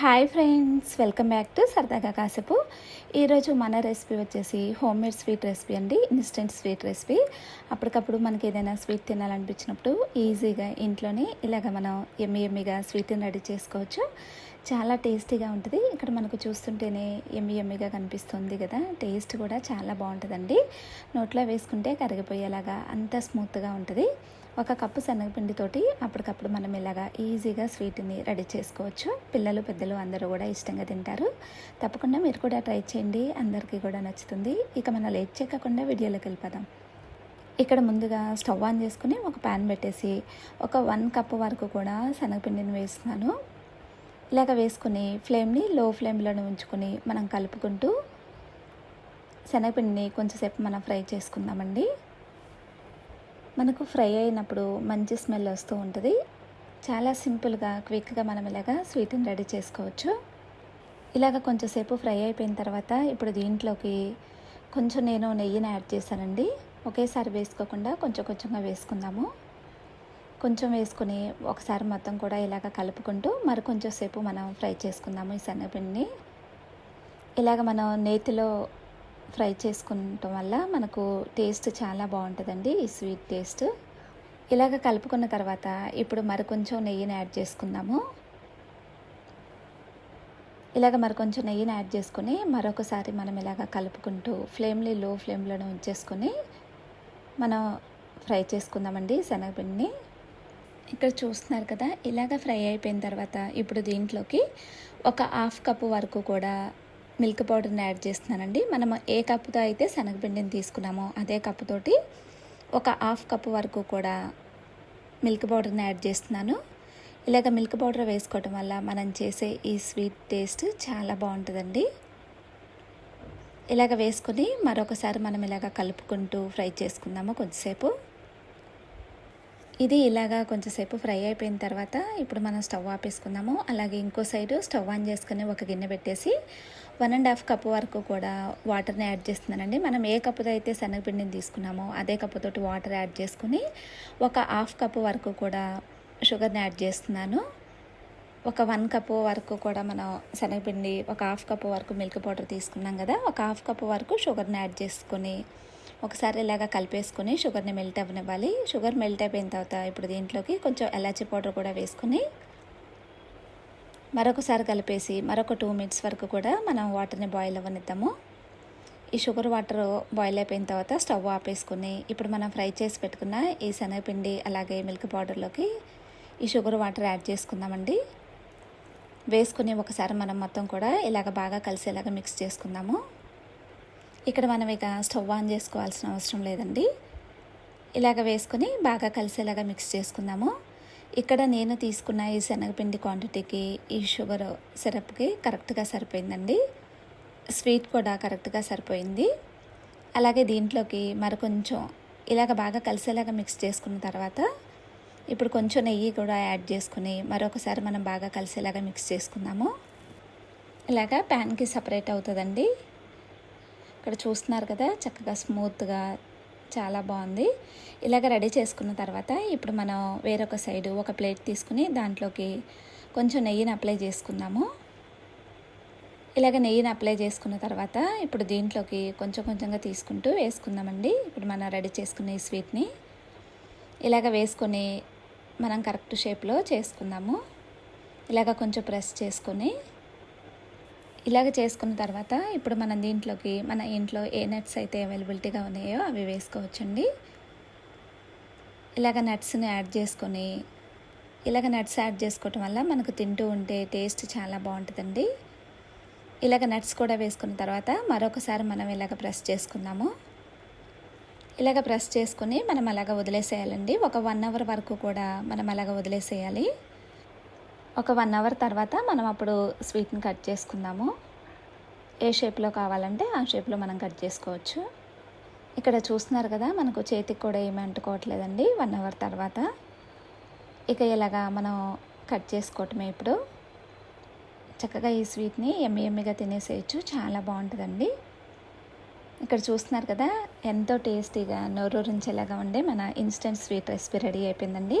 Hi friends welcome back to సరదాగా కాసేపు. ఈరోజు మన రెసిపీ వచ్చేసి హోమ్ మేడ్ స్వీట్ రెసిపీ అండి ఇన్స్టెంట్ స్వీట్ రెసిపీ. అప్పటికప్పుడు మనకి ఏదైనా స్వీట్ తినాలనిపించినప్పుడు ఈజీగా ఇంట్లోనే ఇలాగ మనం ఎమ్మి ఎమ్మిగా స్వీట్ని రెడీ చేసుకోవచ్చు. చాలా టేస్టీగా ఉంటుంది. ఇక్కడ మనకు చూస్తుంటేనే ఎమ్మి ఎమ్మిగా కనిపిస్తుంది కదా. టేస్ట్ కూడా చాలా బాగుంటుందండి. నోట్లో వేసుకుంటే కరిగిపోయేలాగా అంత స్మూత్గా ఉంటుంది. ఒక కప్పు శనగపిండితోటి అప్పటికప్పుడు మనం ఇలాగా ఈజీగా స్వీట్ని రెడీ చేసుకోవచ్చు. పిల్లలు పెద్దలు అందరూ కూడా ఇష్టంగా తింటారు. తప్పకుండా మీరు కూడా ట్రై చేయండి. అందరికీ కూడా నచ్చుతుంది. ఇక మనం లేట్ చేయకుండా వీడియోలోకి వెళ్ళిపోదాం. ఇక్కడ ముందుగా స్టవ్ ఆన్ చేసుకుని ఒక ప్యాన్ పెట్టేసి ఒక వన్ కప్ వరకు కూడా శనగపిండిని వేస్తున్నాను. ఇలాగ వేసుకుని ఫ్లేమ్ని లో ఫ్లేమ్లోనే ఉంచుకొని మనం కలుపుకుంటూ శనగపిండిని కొంచెంసేపు మనం ఫ్రై చేసుకుందామండి. మనకు ఫ్రై అయినప్పుడు మంచి స్మెల్ వస్తూ ఉంటుంది. చాలా సింపుల్గా క్విక్గా మనం ఇలాగ స్వీట్ని రెడీ చేసుకోవచ్చు. ఇలాగ కొంచెంసేపు ఫ్రై అయిపోయిన తర్వాత ఇప్పుడు దీంట్లోకి కొంచెం నేను నెయ్యిని యాడ్ చేశానండి. ఒకేసారి వేసుకోకుండా కొంచెం కొంచెంగా వేసుకుందాము. కొంచెం వేసుకుని ఒకసారి మొత్తం కూడా ఇలాగ కలుపుకుంటూ మరి కొంచెం సేపు మనం ఫ్రై చేసుకుందాము ఈ శనగపిండిని. ఇలాగ మనం నేతిలో ఫ్రై చేసుకుంటాం వల్ల మనకు టేస్ట్ చాలా బాగుంటుందండి ఈ స్వీట్ టేస్ట్. ఇలాగ కలుపుకున్న తర్వాత ఇప్పుడు మరి కొంచెం నెయ్యిని యాడ్ చేసుకుందాము. ఇలాగ మరి కొంచెం నెయ్యిని యాడ్ చేసుకొని మరొకసారి మనం ఇలాగ కలుపుకుంటూ ఫ్లేమ్ని లో ఫ్లేమ్లోనే ఉంచేసుకొని మనం ఫ్రై చేసుకుందామండి శనగపిండిని. ఇక్కడ చూస్తున్నారు కదా ఇలాగ ఫ్రై అయిపోయిన తర్వాత ఇప్పుడు దీంట్లోకి ఒక హాఫ్ కప్పు వరకు కూడా మిల్క్ పౌడర్ని యాడ్ చేస్తున్నానండి. మనం ఏ కప్పుతో అయితే శనగపిండిని తీసుకున్నామో అదే కప్పుతోటి ఒక హాఫ్ కప్పు వరకు కూడా మిల్క్ పౌడర్ని యాడ్ చేస్తున్నాను. ఇలాగ మిల్క్ పౌడర్ వేసుకోవటం వల్ల మనం చేసే ఈ స్వీట్ టేస్ట్ చాలా బాగుంటుందండి. ఇలాగ వేసుకొని మరొకసారి మనం ఇలాగ కలుపుకుంటూ ఫ్రై చేసుకుందాము కొద్దిసేపు ఇది ఇలాగా కొంచెంసేపు ఫ్రై అయిపోయిన తర్వాత ఇప్పుడు మనం స్టవ్ ఆపేసుకుందాము. అలాగే ఇంకో సైడు స్టవ్ ఆన్ చేసుకుని ఒక గిన్నె పెట్టేసి వన్ అండ్ హాఫ్ కప్ వరకు కూడా వాటర్ని యాడ్ చేస్తున్నానండి. మనం ఏ కప్పుతో అయితే శనగపిండిని తీసుకున్నామో అదే కప్పుతోటి వాటర్ యాడ్ చేసుకుని ఒక హాఫ్ కప్ వరకు కూడా షుగర్ని యాడ్ చేస్తున్నాను. ఒక వన్ కప్ వరకు కూడా మనం శనగపిండి ఒక హాఫ్ కప్ వరకు మిల్క్ పౌడర్ తీసుకున్నాం కదా ఒక హాఫ్ కప్ వరకు షుగర్ని యాడ్ చేసుకొని ఒకసారి ఇలాగ కలిపేసుకొని షుగర్ని మెల్ట్ అవ్వనివ్వాలి. షుగర్ మెల్ట్ అయిపోయిన తర్వాత ఇప్పుడు దీంట్లోకి కొంచెం ఎలాచీ పౌడర్ కూడా వేసుకొని మరొకసారి కలిపేసి మరొక టూ మినిట్స్ వరకు కూడా మనం వాటర్ని బాయిల్ అవ్వనిద్దాము. ఈ షుగర్ వాటర్ బాయిల్ అయిపోయిన తర్వాత స్టవ్ ఆపేసుకుని ఇప్పుడు మనం ఫ్రై చేసి పెట్టుకున్న ఈ శనగపిండి అలాగే మిల్క్ పౌడర్లోకి ఈ షుగర్ వాటర్ యాడ్ చేసుకుందామండి. వేసుకుని ఒకసారి మనం మొత్తం కూడా ఇలాగ బాగా కలిసేలాగా మిక్స్ చేసుకుందాము. ఇక్కడ మనం ఇక స్టవ్ ఆన్ చేసుకోవాల్సిన అవసరం లేదండి. ఇలాగ వేసుకొని బాగా కలిసేలాగా మిక్స్ చేసుకుందాము. ఇక్కడ నేను తీసుకున్న ఈ శనగపిండి క్వాంటిటీకి ఈ షుగర్ సిరప్కి కరెక్ట్గా సరిపోయిందండి. స్వీట్ కూడా కరెక్ట్గా సరిపోయింది. అలాగే దీంట్లోకి మరి కొంచెం ఇలాగ బాగా కలిసేలాగా మిక్స్ చేసుకున్న తర్వాత ఇప్పుడు కొంచెం నెయ్యి కూడా యాడ్ చేసుకుని మరొకసారి మనం బాగా కలిసేలాగా మిక్స్ చేసుకుందాము. ఇలాగా ప్యాన్కి సపరేట్ అవుతుందండి. ఇక్కడ చూస్తున్నారు కదా చక్కగా స్మూత్గా చాలా బాగుంది. ఇలాగ రెడీ చేసుకున్న తర్వాత ఇప్పుడు మనం వేరొక సైడు ఒక ప్లేట్ తీసుకుని దాంట్లోకి కొంచెం నెయ్యిని అప్లై చేసుకుందాము. ఇలాగ నెయ్యిని అప్లై చేసుకున్న తర్వాత ఇప్పుడు దీంట్లోకి కొంచెం కొంచెంగా తీసుకుంటూ వేసుకుందామండి. ఇప్పుడు మనం రెడీ చేసుకున్న ఈ స్వీట్ని ఇలాగ వేసుకొని మనం కరెక్ట్ షేప్లో చేసుకుందాము. ఇలాగ కొంచెం ప్రెస్ చేసుకొని ఇలాగ చేసుకున్న తర్వాత ఇప్పుడు మనం దీంట్లోకి మన ఇంట్లో ఏ నట్స్ అయితే అవైలబిలిటీగా ఉన్నాయో అవి వేసుకోవచ్చండి. ఇలాగ నట్స్ని యాడ్ చేసుకొని ఇలాగ నట్స్ యాడ్ చేసుకోవటం వల్ల మనకు తింటూ ఉంటే టేస్ట్ చాలా బాగుంటుందండి. ఇలాగ నట్స్ కూడా వేసుకున్న తర్వాత మరొకసారి మనం ఇలాగ ప్రెస్ చేసుకుందాము. ఇలాగ ప్రెస్ చేసుకుని మనం అలాగ వదిలేసేయాలండి. ఒక వన్ అవర్ వరకు కూడా మనం అలాగ వదిలేసేయాలి. ఒక వన్ అవర్ తర్వాత మనం అప్పుడు స్వీట్ని కట్ చేసుకుందాము. ఏ షేప్లో కావాలంటే ఆ షేప్లో మనం కట్ చేసుకోవచ్చు. ఇక్కడ చూస్తున్నారు కదా మనకు చేతికి కూడా ఏమీ అంటుకోవట్లేదండి వన్ అవర్ తర్వాత. ఇక ఇలాగా మనం కట్ చేసుకోవటమే ఇప్పుడు. చక్కగా ఈ స్వీట్ని ఎమ్మి ఎమ్మిగా తినేసేయచ్చు చాలా బాగుంటుందండి. ఇక్కడ చూస్తున్నారు కదా ఎంతో టేస్టీగా నోరూరించేలాగా ఉండే మన ఇన్స్టెంట్ స్వీట్ రెసిపీ రెడీ అయిపోయిందండి.